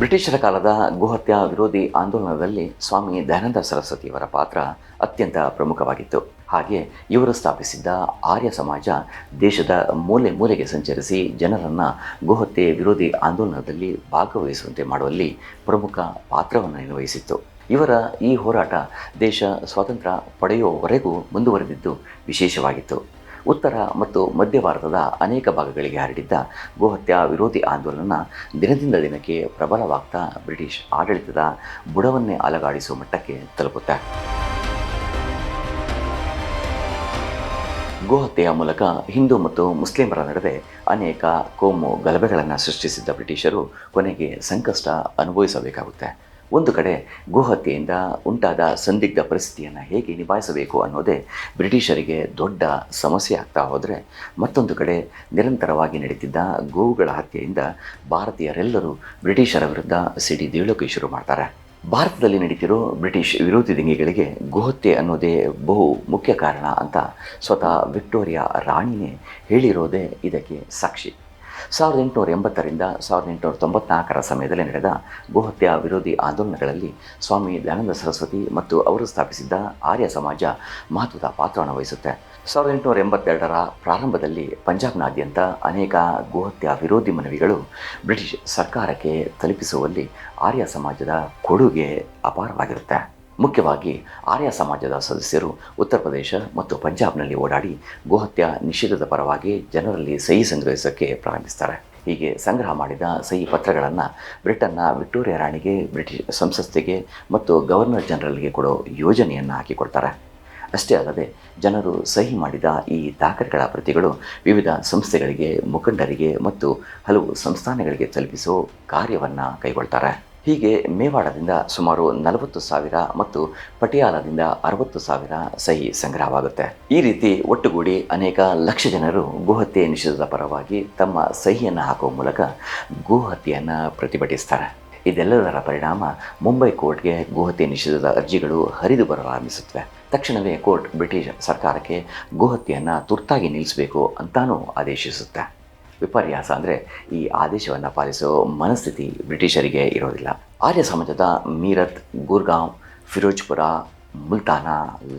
ಬ್ರಿಟಿಷರ ಕಾಲದ ಗೋಹತ್ಯಾ ವಿರೋಧಿ ಆಂದೋಲನದಲ್ಲಿ ಸ್ವಾಮಿ ದಯಾನಂದ ಸರಸ್ವತಿಯವರ ಪಾತ್ರ ಅತ್ಯಂತ ಪ್ರಮುಖವಾಗಿತ್ತು. ಹಾಗೆ ಇವರು ಸ್ಥಾಪಿಸಿದ್ದ ಆರ್ಯ ಸಮಾಜ ದೇಶದ ಮೂಲೆ ಮೂಲೆಗೆ ಸಂಚರಿಸಿ ಜನರನ್ನು ಗೋಹತ್ಯೆ ವಿರೋಧಿ ಆಂದೋಲನದಲ್ಲಿ ಭಾಗವಹಿಸುವಂತೆ ಮಾಡುವಲ್ಲಿ ಪ್ರಮುಖ ಪಾತ್ರವನ್ನು ನಿರ್ವಹಿಸಿತ್ತು. ಇವರ ಈ ಹೋರಾಟ ದೇಶ ಸ್ವಾತಂತ್ರ್ಯ ಪಡೆಯುವವರೆಗೂ ಮುಂದುವರೆದಿದ್ದು ವಿಶೇಷವಾಗಿತ್ತು. ಉತ್ತರ ಮತ್ತು ಮಧ್ಯ ಭಾರತದ ಅನೇಕ ಭಾಗಗಳಿಗೆ ಹರಡಿದ್ದ ಗೋಹತ್ಯಾ ವಿರೋಧಿ ಆಂದೋಲನ ದಿನದಿಂದ ದಿನಕ್ಕೆ ಪ್ರಬಲವಾಗ್ತಾ ಬ್ರಿಟಿಷ್ ಆಡಳಿತದ ಬುಡವನ್ನೇ ಅಲಗಾಡಿಸುವ ಮಟ್ಟಕ್ಕೆ ತಲುಪುತ್ತೆ. ಗೋಹತ್ಯೆಯ ಮೂಲಕ ಹಿಂದೂ ಮತ್ತು ಮುಸ್ಲಿಮರ ನಡುವೆ ಅನೇಕ ಕೋಮು ಗಲಭೆಗಳನ್ನು ಸೃಷ್ಟಿಸಿದ್ದ ಬ್ರಿಟಿಷರು ಕೊನೆಗೆ ಸಂಕಷ್ಟ ಅನುಭವಿಸಬೇಕಾಗುತ್ತೆ. ಒಂದು ಕಡೆ ಗೋಹತ್ಯೆಯಿಂದ ಉಂಟಾದ ಸಂದಿಗ್ಧ ಪರಿಸ್ಥಿತಿಯನ್ನು ಹೇಗೆ ನಿಭಾಯಿಸಬೇಕು ಅನ್ನೋದೇ ಬ್ರಿಟಿಷರಿಗೆ ದೊಡ್ಡ ಸಮಸ್ಯೆ ಆಗ್ತಾ ಹೋದರೆ ಮತ್ತೊಂದು ಕಡೆ ನಿರಂತರವಾಗಿ ನಡೀತಿದ್ದ ಗೋವುಗಳ ಹತ್ಯೆಯಿಂದ ಭಾರತೀಯರೆಲ್ಲರೂ ಬ್ರಿಟಿಷರ ವಿರುದ್ಧ ಸಿಡಿದೇಳೋಕೆ ಶುರು ಮಾಡ್ತಾರೆ. ಭಾರತದಲ್ಲಿ ನಡೀತಿರೋ ಬ್ರಿಟಿಷ್ ವಿರೋಧಿ ದಂಗೆಗಳಿಗೆ ಗೋಹತ್ಯೆ ಅನ್ನೋದೇ ಬಹು ಮುಖ್ಯ ಕಾರಣ ಅಂತ ಸ್ವತಃ ವಿಕ್ಟೋರಿಯಾ ರಾಣಿನೇ ಹೇಳಿರೋದೇ ಇದಕ್ಕೆ ಸಾಕ್ಷಿ. ಸಾವಿರದ ಎಂಟುನೂರ ಎಂಬತ್ತರಿಂದ ಸಾವಿರದ ಎಂಟುನೂರ ತೊಂಬತ್ನಾಲ್ಕರ ಸಮಯದಲ್ಲಿ ನಡೆದ ಗೋಹತ್ಯಾ ವಿರೋಧಿ ಆಂದೋಲನಗಳಲ್ಲಿ ಸ್ವಾಮಿ ದಯಾನಂದ ಸರಸ್ವತಿ ಮತ್ತು ಅವರು ಸ್ಥಾಪಿಸಿದ್ದ ಆರ್ಯ ಸಮಾಜ ಮಹತ್ವದ ಪಾತ್ರವನ್ನು ವಹಿಸುತ್ತೆ. ಸಾವಿರದ ಎಂಟುನೂರ ಎಂಬತ್ತೆರಡರ ಪ್ರಾರಂಭದಲ್ಲಿ ಪಂಜಾಬ್ನಾದ್ಯಂತ ಅನೇಕ ಗೋಹತ್ಯಾ ವಿರೋಧಿ ಮನವಿಗಳು ಬ್ರಿಟಿಷ್ ಸರ್ಕಾರಕ್ಕೆ ತಲುಪಿಸುವಲ್ಲಿ ಆರ್ಯ ಸಮಾಜದ ಕೊಡುಗೆ ಅಪಾರವಾಗಿರುತ್ತೆ. ಮುಖ್ಯವಾಗಿ ಆರ್ಯ ಸಮಾಜದ ಸದಸ್ಯರು ಉತ್ತರ ಪ್ರದೇಶ ಮತ್ತು ಪಂಜಾಬ್ನಲ್ಲಿ ಓಡಾಡಿ ಗೋಹತ್ಯೆ ನಿಷೇಧದ ಪರವಾಗಿ ಜನರಲ್ಲಿ ಸಹಿ ಸಂಗ್ರಹಿಸೋಕ್ಕೆ ಪ್ರಾರಂಭಿಸ್ತಾರೆ. ಹೀಗೆ ಸಂಗ್ರಹ ಮಾಡಿದ ಸಹಿ ಪತ್ರಗಳನ್ನು ಬ್ರಿಟನ್ನ ವಿಕ್ಟೋರಿಯಾ ರಾಣಿಗೆ, ಬ್ರಿಟಿಷ್ ಸಂಸಸ್ಥೆಗೆ ಮತ್ತು ಗವರ್ನರ್ ಜನರಲ್ಗೆ ಕೊಡೋ ಯೋಜನೆಯನ್ನು ಹಾಕಿಕೊಡ್ತಾರೆ. ಅಷ್ಟೇ ಅಲ್ಲದೆ ಜನರು ಸಹಿ ಮಾಡಿದ ಈ ದಾಖಲೆಗಳ ಪ್ರತಿಗಳು ವಿವಿಧ ಸಂಸ್ಥೆಗಳಿಗೆ, ಮುಖಂಡರಿಗೆ ಮತ್ತು ಹಲವು ಸಂಸ್ಥಾನಗಳಿಗೆ ತಲುಪಿಸೋ ಕಾರ್ಯವನ್ನು ಕೈಗೊಳ್ತಾರೆ. ಹೀಗೆ ಮೇವಾಡದಿಂದ ಸುಮಾರು ನಲವತ್ತು ಸಾವಿರ ಮತ್ತು ಪಟಿಯಾಲದಿಂದ ಅರವತ್ತು ಸಾವಿರ ಸಹಿ ಸಂಗ್ರಹವಾಗುತ್ತೆ. ಈ ರೀತಿ ಒಟ್ಟುಗೂಡಿ ಅನೇಕ ಲಕ್ಷ ಜನರು ಗೋಹತ್ಯೆ ನಿಷೇಧದ ಪರವಾಗಿ ತಮ್ಮ ಸಹಿಯನ್ನು ಹಾಕುವ ಮೂಲಕ ಗೋಹತ್ಯೆಯನ್ನು ಪ್ರತಿಭಟಿಸ್ತಾರೆ. ಇದೆಲ್ಲದರ ಪರಿಣಾಮ ಮುಂಬೈ ಕೋರ್ಟ್ಗೆ ಗೋಹತ್ಯೆ ನಿಷೇಧದ ಅರ್ಜಿಗಳು ಹರಿದು ಬರಲಾರಂಭಿಸುತ್ತವೆ. ತಕ್ಷಣವೇ ಕೋರ್ಟ್ ಬ್ರಿಟಿಷ್ ಸರ್ಕಾರಕ್ಕೆ ಗೋಹತ್ಯೆಯನ್ನು ತುರ್ತಾಗಿ ನಿಲ್ಲಿಸಬೇಕು ಅಂತಾನೂ ಆದೇಶಿಸುತ್ತೆ. ವಿಪರ್ಯಾಸ ಅಂದರೆ ಈ ಆದೇಶವನ್ನು ಪಾಲಿಸೋ ಮನಸ್ಥಿತಿ ಬ್ರಿಟಿಷರಿಗೆ ಇರೋದಿಲ್ಲ. ಆರ್ಯ ಸಮಾಜದ ಮೀರತ್, ಗುರ್ಗಾಂವ್, ಫಿರೋಜ್ಪುರ, ಮುಲ್ತಾನ,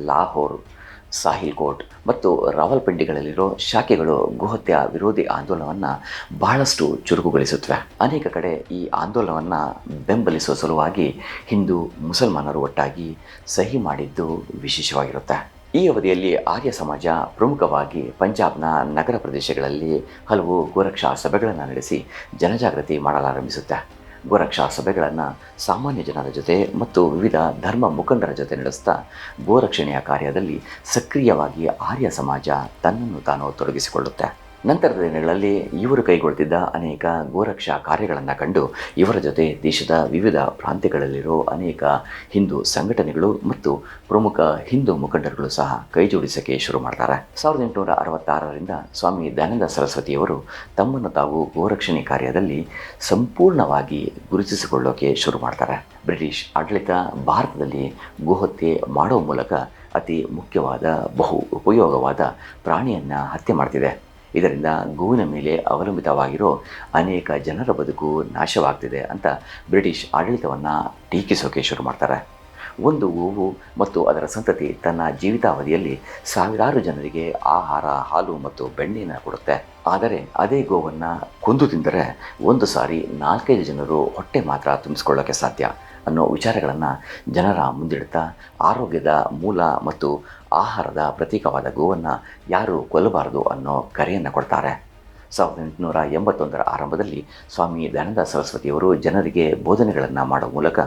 ಲಾಹೋರ್ ಸಾಹಿಲ್ ಕೋಟ್ ಮತ್ತು ರಾವಲ್ಪಿಂಡಿಗಳಲ್ಲಿರೋ ಶಾಖೆಗಳು ಗೋಹತ್ಯ ವಿರೋಧಿ ಆಂದೋಲನವನ್ನು ಬಹಳಷ್ಟು ಚುರುಕುಗೊಳಿಸುತ್ತವೆ. ಅನೇಕ ಕಡೆ ಈ ಆಂದೋಲನವನ್ನು ಬೆಂಬಲಿಸುವ ಸಲುವಾಗಿ ಹಿಂದೂ, ಮುಸಲ್ಮಾನರು ಒಟ್ಟಾಗಿ ಸಹಿ ಮಾಡಿದ್ದು ವಿಶೇಷವಾಗಿರುತ್ತೆ. ಈ ಅವಧಿಯಲ್ಲಿ ಆರ್ಯ ಸಮಾಜ ಪ್ರಮುಖವಾಗಿ ಪಂಜಾಬ್ನ ನಗರ ಪ್ರದೇಶಗಳಲ್ಲಿ ಹಲವು ಗೋರಕ್ಷಾ ಸಭೆಗಳನ್ನು ನಡೆಸಿ ಜನಜಾಗೃತಿ ಮಾಡಲಾರಂಭಿಸುತ್ತೆ. ಗೋರಕ್ಷಾ ಸಭೆಗಳನ್ನು ಸಾಮಾನ್ಯ ಜನರ ಜೊತೆ ಮತ್ತು ವಿವಿಧ ಧರ್ಮ ಮುಖಂಡರ ಜೊತೆ ನಡೆಸ್ತಾ ಗೋರಕ್ಷಣೆಯ ಕಾರ್ಯದಲ್ಲಿ ಸಕ್ರಿಯವಾಗಿ ಆರ್ಯ ಸಮಾಜ ತನ್ನನ್ನು ತಾನು ತೊಡಗಿಸಿಕೊಳ್ಳುತ್ತೆ. ನಂತರದ ದಿನಗಳಲ್ಲಿ ಇವರು ಕೈಗೊಳ್ತಿದ್ದ ಅನೇಕ ಗೋರಕ್ಷಾ ಕಾರ್ಯಗಳನ್ನು ಕಂಡು ಇವರ ಜೊತೆ ದೇಶದ ವಿವಿಧ ಪ್ರಾಂತ್ಯಗಳಲ್ಲಿರೋ ಅನೇಕ ಹಿಂದೂ ಸಂಘಟನೆಗಳು ಮತ್ತು ಪ್ರಮುಖ ಹಿಂದೂ ಮುಖಂಡರುಗಳು ಸಹ ಕೈಜೋಡಿಸಕ್ಕೆ ಶುರು ಮಾಡ್ತಾರೆ. ಸಾವಿರದ ಎಂಟುನೂರ ಅರವತ್ತಾರರಿಂದ ಸ್ವಾಮಿ ದಯಾನಂದ ಸರಸ್ವತಿಯವರು ತಮ್ಮನ್ನು ತಾವು ಗೋರಕ್ಷಣೆ ಕಾರ್ಯದಲ್ಲಿ ಸಂಪೂರ್ಣವಾಗಿ ಗುರುತಿಸಿಕೊಳ್ಳೋಕೆ ಶುರು ಮಾಡ್ತಾರೆ. ಬ್ರಿಟಿಷ್ ಆಡಳಿತ ಭಾರತದಲ್ಲಿ ಗೋಹತ್ಯೆ ಮಾಡೋ ಮೂಲಕ ಅತಿ ಮುಖ್ಯವಾದ, ಬಹು ಉಪಯೋಗವಾದ ಪ್ರಾಣಿಯನ್ನು ಹತ್ಯೆ ಮಾಡ್ತಿದೆ. ಇದರಿಂದ ಗೋವಿನ ಮೇಲೆ ಅವಲಂಬಿತವಾಗಿರೋ ಅನೇಕ ಜನರ ಬದುಕು ನಾಶವಾಗ್ತಿದೆ ಅಂತ ಬ್ರಿಟಿಷ್ ಆಡಳಿತವನ್ನು ಟೀಕಿಸೋಕೆ ಶುರು ಮಾಡ್ತಾರೆ. ಒಂದು ಗೋವು ಮತ್ತು ಅದರ ಸಂತತಿ ತನ್ನ ಜೀವಿತಾವಧಿಯಲ್ಲಿ ಸಾವಿರಾರು ಜನರಿಗೆ ಆಹಾರ, ಹಾಲು ಮತ್ತು ಬೆಣ್ಣೆಯನ್ನು ಕೊಡುತ್ತೆ. ಆದರೆ ಅದೇ ಗೋವನ್ನು ಕೊಂದು ತಿಂದರೆ ಒಂದು ಸಾರಿ ನಾಲ್ಕೈದು ಜನರು ಹೊಟ್ಟೆ ಮಾತ್ರ ತುಂಬಿಸ್ಕೊಳ್ಳೋಕ್ಕೆ ಸಾಧ್ಯ. ಅನ್ನೋ ವಿಚಾರಗಳನ್ನು ಜನರ ಮುಂದಿಡ್ತಾ ಆರೋಗ್ಯದ ಮೂಲ ಮತ್ತು ಆಹಾರದ ಪ್ರತೀಕವಾದ ಗೋವನ್ನು ಯಾರು ಕೊಲ್ಲಬಾರದು ಅನ್ನೋ ಕರೆಯನ್ನು ಕೊಡ್ತಾರೆ. ಸಾವಿರದ ಎಂಟುನೂರ ಎಂಬತ್ತೊಂದರ ಆರಂಭದಲ್ಲಿ ಸ್ವಾಮಿ ದಯಾನಂದ ಸರಸ್ವತಿಯವರು ಜನರಿಗೆ ಬೋಧನೆಗಳನ್ನು ಮಾಡುವ ಮೂಲಕ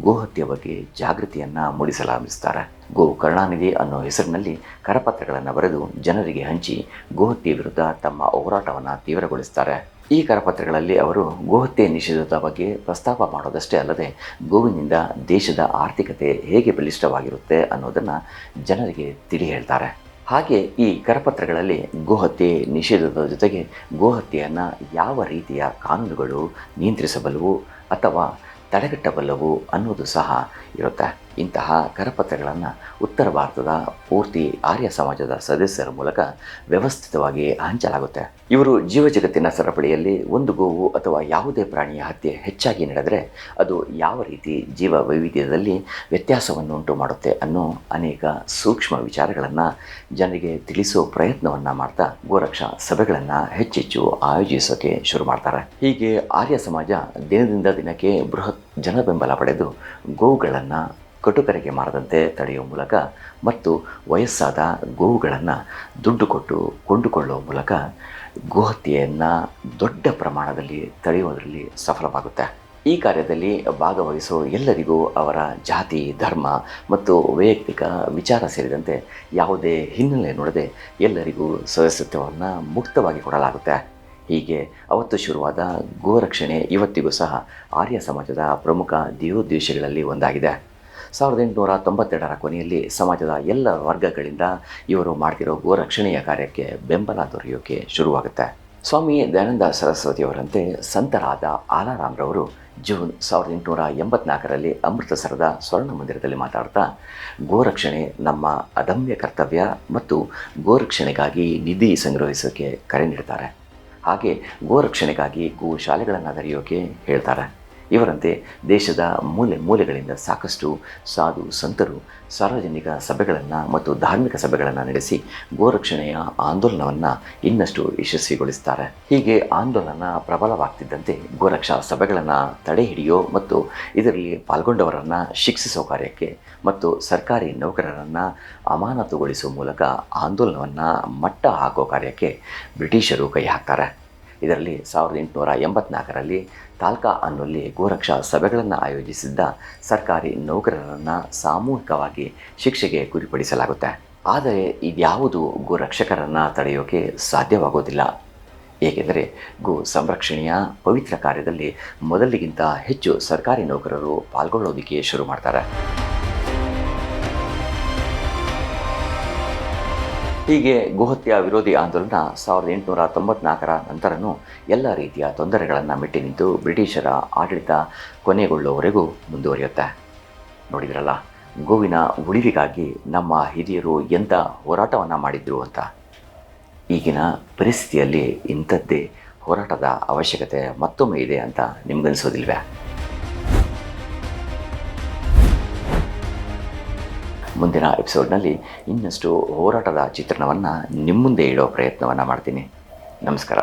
ಗೋಹತ್ಯೆ ಬಗ್ಗೆ ಜಾಗೃತಿಯನ್ನು ಮೂಡಿಸಲಾರಂಭಿಸ್ತಾರೆ. ಗೋ ಕರುಣಾನಿಧಿ ಅನ್ನೋ ಹೆಸರಿನಲ್ಲಿ ಕರಪತ್ರಗಳನ್ನು ಬರೆದು ಜನರಿಗೆ ಹಂಚಿ ಗೋಹತ್ಯೆ ವಿರುದ್ಧ ತಮ್ಮ ಹೋರಾಟವನ್ನು ತೀವ್ರಗೊಳಿಸ್ತಾರೆ. ಈ ಕರಪತ್ರಗಳಲ್ಲಿ ಅವರು ಗೋಹತ್ಯೆ ನಿಷೇಧದ ಬಗ್ಗೆ ಪ್ರಸ್ತಾಪ ಮಾಡೋದಷ್ಟೇ ಅಲ್ಲದೆ ಗೋವಿನಿಂದ ದೇಶದ ಆರ್ಥಿಕತೆ ಹೇಗೆ ಬಲಿಷ್ಠವಾಗಿರುತ್ತೆ ಅನ್ನೋದನ್ನು ಜನರಿಗೆ ತಿಳಿ ಹೇಳ್ತಾರೆ. ಹಾಗೆ ಈ ಕರಪತ್ರಗಳಲ್ಲಿ ಗೋಹತ್ಯೆ ನಿಷೇಧದ ಜೊತೆಗೆ ಗೋಹತ್ಯೆಯನ್ನು ಯಾವ ರೀತಿಯ ಕಾನೂನುಗಳು ನಿಯಂತ್ರಿಸಬಲ್ಲವು ಅಥವಾ ತಡೆಗಟ್ಟಬಲ್ಲವು ಅನ್ನೋದು ಸಹ ಇರುತ್ತೆ. ಇಂತಹ ಕರಪತ್ರಗಳನ್ನು ಉತ್ತರ ಭಾರತದ ಪೂರ್ತಿ ಆರ್ಯ ಸಮಾಜದ ಸದಸ್ಯರ ಮೂಲಕ ವ್ಯವಸ್ಥಿತವಾಗಿ ಹಂಚಲಾಗುತ್ತೆ. ಇವರು ಜೀವ ಜಗತ್ತಿನ ಸರಪಳಿಯಲ್ಲಿ ಒಂದು ಗೋವು ಅಥವಾ ಯಾವುದೇ ಪ್ರಾಣಿಯ ಹತ್ಯೆ ಹೆಚ್ಚಾಗಿ ನಡೆದರೆ ಅದು ಯಾವ ರೀತಿ ಜೀವ ವೈವಿಧ್ಯದಲ್ಲಿ ವ್ಯತ್ಯಾಸವನ್ನು ಉಂಟು ಮಾಡುತ್ತೆ ಅನ್ನೋ ಅನೇಕ ಸೂಕ್ಷ್ಮ ವಿಚಾರಗಳನ್ನು ಜನರಿಗೆ ತಿಳಿಸೋ ಪ್ರಯತ್ನವನ್ನು ಮಾಡ್ತಾ ಗೋರಕ್ಷಾ ಸಭೆಗಳನ್ನು ಹೆಚ್ಚೆಚ್ಚು ಆಯೋಜಿಸೋಕೆ ಶುರು ಮಾಡ್ತಾರೆ. ಹೀಗೆ ಆರ್ಯ ಸಮಾಜ ದಿನದಿಂದ ದಿನಕ್ಕೆ ಬೃಹತ್ ಜನ ಬೆಂಬಲ ಪಡೆದು ಗೋವುಗಳನ್ನು ಕಟುಕರಿಗೆ ಮಾರದಂತೆ ತಡೆಯುವ ಮೂಲಕ ಮತ್ತು ವಯಸ್ಸಾದ ಗೋವುಗಳನ್ನು ದುಡ್ಡು ಕೊಟ್ಟು ಕೊಂಡುಕೊಳ್ಳುವ ಮೂಲಕ ಗೋಹತ್ಯೆಯನ್ನು ದೊಡ್ಡ ಪ್ರಮಾಣದಲ್ಲಿ ತಡೆಯುವುದರಲ್ಲಿ ಸಫಲವಾಗುತ್ತೆ. ಈ ಕಾರ್ಯದಲ್ಲಿ ಭಾಗವಹಿಸುವ ಎಲ್ಲರಿಗೂ ಅವರ ಜಾತಿ, ಧರ್ಮ ಮತ್ತು ವೈಯಕ್ತಿಕ ವಿಚಾರ ಸೇರಿದಂತೆ ಯಾವುದೇ ಹಿನ್ನೆಲೆ ನೋಡದೆ ಎಲ್ಲರಿಗೂ ಸದಸ್ಯತ್ವವನ್ನು ಮುಕ್ತವಾಗಿ ಕೊಡಲಾಗುತ್ತೆ. ಹೀಗೆ ಅವತ್ತು ಶುರುವಾದ ಗೋರಕ್ಷಣೆ ಇವತ್ತಿಗೂ ಸಹ ಆರ್ಯ ಸಮಾಜದ ಪ್ರಮುಖ ದೇವೋದ್ದೇಶಗಳಲ್ಲಿ ಒಂದಾಗಿದೆ. ಸಾವಿರದ ಎಂಟುನೂರ ತೊಂಬತ್ತೆರಡರ ಕೊನೆಯಲ್ಲಿ ಸಮಾಜದ ಎಲ್ಲ ವರ್ಗಗಳಿಂದ ಇವರು ಮಾಡ್ತಿರೋ ಗೋರಕ್ಷಣೆಯ ಕಾರ್ಯಕ್ಕೆ ಬೆಂಬಲ ದೊರೆಯೋಕೆ ಶುರುವಾಗುತ್ತೆ. ಸ್ವಾಮಿ ದಯಾನಂದ ಸರಸ್ವತಿಯವರಂತೆ ಸಂತರಾದ ಆಲಾರಾಮ್ರವರು ಜೂನ್ ಸಾವಿರದ ಎಂಟುನೂರ ಎಂಬತ್ನಾಲ್ಕರಲ್ಲಿ ಅಮೃತಸರದ ಸ್ವರ್ಣ ಮಂದಿರದಲ್ಲಿ ಮಾತಾಡ್ತಾ, ಗೋರಕ್ಷಣೆ ನಮ್ಮ ಅದಮ್ಯ ಕರ್ತವ್ಯ ಮತ್ತು ಗೋರಕ್ಷಣೆಗಾಗಿ ನಿಧಿ ಸಂಗ್ರಹಿಸೋಕೆ ಕರೆ ನೀಡ್ತಾರೆ. ಹಾಗೆ ಗೋರಕ್ಷಣೆಗಾಗಿ ಗೋ ಶಾಲೆಗಳನ್ನು ತೆರೆಯೋಕೆ ಹೇಳ್ತಾರೆ. ಇವರಂತೆ ದೇಶದ ಮೂಲೆ ಮೂಲೆಗಳಿಂದ ಸಾಕಷ್ಟು ಸಾಧು ಸಂತರು, ಸಾರ್ವಜನಿಕ ಸಭೆಗಳನ್ನು ಮತ್ತು ಧಾರ್ಮಿಕ ಸಭೆಗಳನ್ನು ನಡೆಸಿ ಗೋರಕ್ಷಣೆಯ ಆಂದೋಲನವನ್ನು ಇನ್ನಷ್ಟು ಯಶಸ್ವಿಗೊಳಿಸ್ತಾರೆ. ಹೀಗೆ ಆಂದೋಲನ ಪ್ರಬಲವಾಗ್ತಿದ್ದಂತೆ ಗೋರಕ್ಷಾ ಸಭೆಗಳನ್ನು ತಡೆ ಹಿಡಿಯೋ ಮತ್ತು ಇದರಲ್ಲಿ ಪಾಲ್ಗೊಂಡವರನ್ನು ಶಿಕ್ಷಿಸೋ ಕಾರ್ಯಕ್ಕೆ ಮತ್ತು ಸರ್ಕಾರಿ ನೌಕರರನ್ನು ಅಮಾನತುಗೊಳಿಸುವ ಮೂಲಕ ಆಂದೋಲನವನ್ನು ಮಟ್ಟ ಹಾಕೋ ಕಾರ್ಯಕ್ಕೆ ಬ್ರಿಟಿಷರು ಕೈ ಹಾಕ್ತಾರೆ. ಇದರಲ್ಲಿ ಸಾವಿರದ ಎಂಟುನೂರ ಎಂಬತ್ನಾಲ್ಕರಲ್ಲಿ ತಾಲ್ಕಾ ಅನ್ನುಲ್ಲಿ ಗೋರಕ್ಷಾ ಸಭೆಗಳನ್ನು ಆಯೋಜಿಸಿದ್ದ ಸರ್ಕಾರಿ ನೌಕರರನ್ನು ಸಾಮೂಹಿಕವಾಗಿ ಶಿಕ್ಷೆಗೆ ಗುರಿಪಡಿಸಲಾಗುತ್ತೆ. ಆದರೆ ಇದ್ಯಾವುದು ಗೋರಕ್ಷಕರನ್ನು ತಡೆಯೋಕೆ ಸಾಧ್ಯವಾಗೋದಿಲ್ಲ. ಏಕೆಂದರೆ ಗೋ ಸಂರಕ್ಷಣೆಯ ಪವಿತ್ರ ಕಾರ್ಯದಲ್ಲಿ ಮೊದಲಿಗಿಂತ ಹೆಚ್ಚು ಸರ್ಕಾರಿ ನೌಕರರು ಪಾಲ್ಗೊಳ್ಳೋದಕ್ಕೆ ಶುರು ಮಾಡ್ತಾರೆ. ಹೀಗೆ ಗೋಹತ್ಯಾ ವಿರೋಧಿ ಆಂದೋಲನ ಸಾವಿರದ ಎಂಟುನೂರ ತೊಂಬತ್ನಾಲ್ಕರ ನಂತರನೂ ಎಲ್ಲ ರೀತಿಯ ತೊಂದರೆಗಳನ್ನು ಮೆಟ್ಟಿ ನಿಂತು ಬ್ರಿಟಿಷರ ಆಡಳಿತ ಕೊನೆಗೊಳ್ಳುವವರೆಗೂ ಮುಂದುವರಿಯುತ್ತೆ. ನೋಡಿದ್ರಲ್ಲ, ಗೋವಿನ ಉಳಿವಿಗಾಗಿ ನಮ್ಮ ಹಿರಿಯರು ಎಂಥ ಹೋರಾಟವನ್ನು ಮಾಡಿದ್ರು ಅಂತ. ಈಗಿನ ಪರಿಸ್ಥಿತಿಯಲ್ಲಿ ಇಂಥದ್ದೇ ಹೋರಾಟದ ಅವಶ್ಯಕತೆ ಮತ್ತೊಮ್ಮೆ ಇದೆ ಅಂತ ನಿಮ್ಗನ್ಸೋದಿಲ್ವೇ? ಮುಂದಿನ ಎಪಿಸೋಡ್ನಲ್ಲಿ ಇನ್ನಷ್ಟು ಹೋರಾಟದ ಚಿತ್ರಣವನ್ನು ನಿಮ್ಮ ಮುಂದೆ ಇಡೋ ಪ್ರಯತ್ನವನ್ನು ಮಾಡ್ತೀನಿ. ನಮಸ್ಕಾರ.